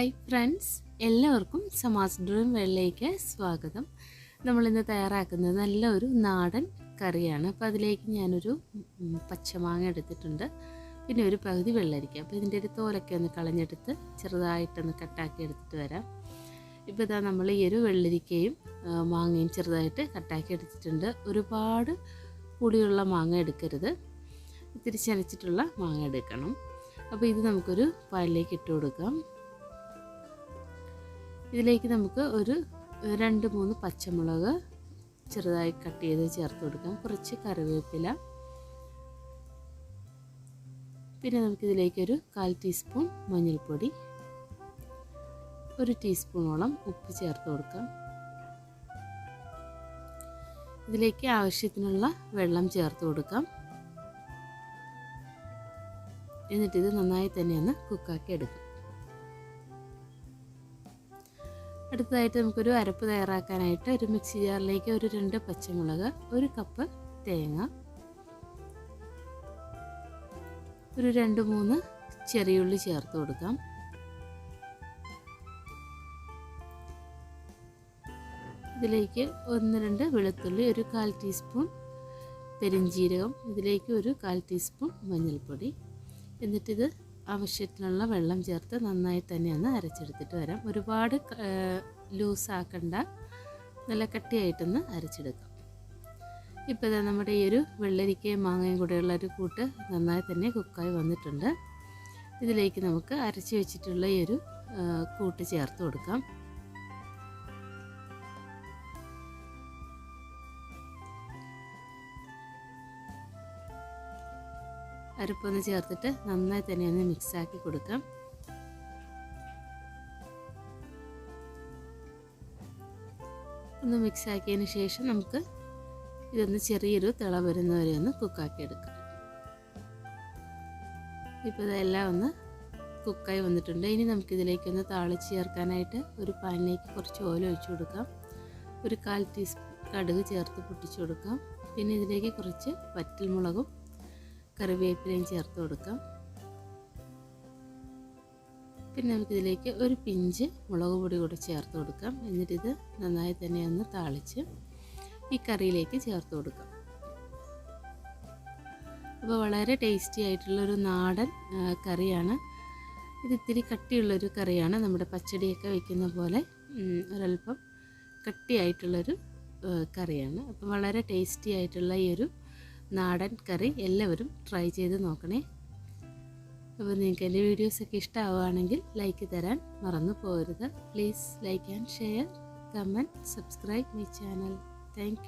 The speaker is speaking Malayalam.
ഹായ് ഫ്രണ്ട്സ് എല്ലാവർക്കും സമാസ് ഡ്രീം വെള്ളയിലേക്ക് സ്വാഗതം. നമ്മളിന്ന് തയ്യാറാക്കുന്നത് നല്ല ഒരു നാടൻ കറിയാണ്. അപ്പോൾ അതിലേക്ക് ഞാനൊരു പച്ചമാങ്ങ എടുത്തിട്ടുണ്ട്. പിന്നെ ഒരു പകുതി വെള്ളരിക്ക. അപ്പോൾ ഇതിന്റെ ഒരു തോലൊക്കെ ഒന്ന് കളഞ്ഞെടുത്ത് ചെറുതായിട്ടൊന്ന് കട്ടാക്കി എടുത്തിട്ട് വരാം. ഇപ്പോൾ ഇതാ നമ്മൾ ഈ ഒരു വെള്ളരിക്കയും മാങ്ങയും ചെറുതായിട്ട് കട്ടാക്കി എടുത്തിട്ടുണ്ട്. ഒരുപാട് പുളിയുള്ള മാങ്ങ എടുക്കരുത്. ഇത്തിരി ചനച്ചിട്ടുള്ള മാങ്ങ എടുക്കണം. അപ്പോൾ ഇത് നമുക്കൊരു പാലിലേക്ക് ഇട്ട് കൊടുക്കാം. ഇതിലേക്ക് നമുക്ക് ഒരു രണ്ട് മൂന്ന് പച്ചമുളക് ചെറുതായി കട്ട് ചെയ്ത് ചേർത്ത് കൊടുക്കാം. കുറച്ച് കറിവേപ്പില. പിന്നെ നമുക്കിതിലേക്കൊരു കാൽ ടീസ്പൂൺ മഞ്ഞൾപ്പൊടി. ഒരു ടീസ്പൂണോളം ഉപ്പ് ചേർത്ത് കൊടുക്കാം. ഇതിലേക്ക് ആവശ്യത്തിനുള്ള വെള്ളം ചേർത്ത് കൊടുക്കാം. എന്നിട്ടിത് നന്നായി തന്നെ ഒന്ന് കുക്കാക്കി എടുക്കാം. അടുത്തതായിട്ട് നമുക്കൊരു അരപ്പ് തയ്യാറാക്കാനായിട്ട് ഒരു മിക്സി ജാറിലേക്ക് ഒരു രണ്ട് പച്ചമുളക് ഒരു കപ്പ് തേങ്ങ ഒരു രണ്ട് മൂന്ന് ചെറിയുള്ളി ചേർത്ത് കൊടുക്കാം. ഇതിലേക്ക് ഒന്ന് രണ്ട് വെളുത്തുള്ളി ഒരു കാൽ ടീസ്പൂൺ പെരിഞ്ജീരകം ഇതിലേക്ക് ഒരു കാൽ ടീസ്പൂൺ മഞ്ഞൾപ്പൊടി. എന്നിട്ടിത് ആവശ്യത്തിനുള്ള വെള്ളം ചേർത്ത് നന്നായി തന്നെ ഒന്ന് അരച്ചെടുത്തിട്ട് വരാം. ഒരുപാട് ലൂസാക്കണ്ട. നല്ല കട്ടിയായിട്ടൊന്ന് അരച്ചെടുക്കാം. ഇപ്പോൾ ഇതാ നമ്മുടെ ഈ ഒരു വെള്ളരിക്കയും മാങ്ങയും കൂടെയുള്ള ഒരു കൂട്ട് നന്നായി തന്നെ കുക്കായി വന്നിട്ടുണ്ട്. ഇതിലേക്ക് നമുക്ക് അരച്ച് വെച്ചിട്ടുള്ള ഈ ഒരു കൂട്ട് ചേർത്ത് കൊടുക്കാം. അരപ്പൊന്ന് ചേർത്തിട്ട് നന്നായി തന്നെ ഒന്ന് മിക്സാക്കി കൊടുക്കാം. ഒന്ന് മിക്സാക്കിയതിന് ശേഷം നമുക്ക് ഇതൊന്ന് ചെറിയൊരു തിള വരുന്നവരെ ഒന്ന് കുക്കാക്കി എടുക്കാം. ഇപ്പോൾ ഇതെല്ലാം ഒന്ന് കുക്കായി വന്നിട്ടുണ്ട്. ഇനി നമുക്കിതിലേക്കൊന്ന് താളിച്ച് ചേർക്കാനായിട്ട് ഒരു പാനിലേക്ക് കുറച്ച് ഓയിൽ ഒഴിച്ചു കൊടുക്കാം. ഒരു കാൽ ടീസ്പൂൺ കടുക് ചേർത്ത് പൊട്ടിച്ചു കൊടുക്കാം. പിന്നെ ഇതിലേക്ക് കുറച്ച് വറ്റൽമുളകും കറിവേപ്പിലയും ചേർത്ത് കൊടുക്കാം. പിന്നെ നമുക്കിതിലേക്ക് ഒരു പിഞ്ച് മുളക് പൊടി കൂടെ ചേർത്ത് കൊടുക്കാം. എന്നിട്ടിത് നന്നായി തന്നെ ഒന്ന് താളിച്ച് ഈ കറിയിലേക്ക് ചേർത്ത് കൊടുക്കാം. അപ്പോൾ വളരെ ടേസ്റ്റി ആയിട്ടുള്ളൊരു നാടൻ കറിയാണ്. ഇത് ഇത്തിരി കട്ടിയുള്ളൊരു കറിയാണ്. നമ്മുടെ പച്ചടിയൊക്കെ വയ്ക്കുന്ന പോലെ ഒരല്പം കട്ടിയായിട്ടുള്ളൊരു കറിയാണ്. അപ്പോൾ വളരെ ടേസ്റ്റി ആയിട്ടുള്ള ഈ ഒരു നാടൻ കറി എല്ലാവരും ട്രൈ ചെയ്ത് നോക്കണേ. അപ്പോൾ നിങ്ങൾക്ക് എന്റെ വീഡിയോസൊക്കെ ഇഷ്ടമാവുകയാണെങ്കിൽ ലൈക്ക് തരാൻ മറന്നു പോകരുത്. Please like and share comment subscribe my channel thank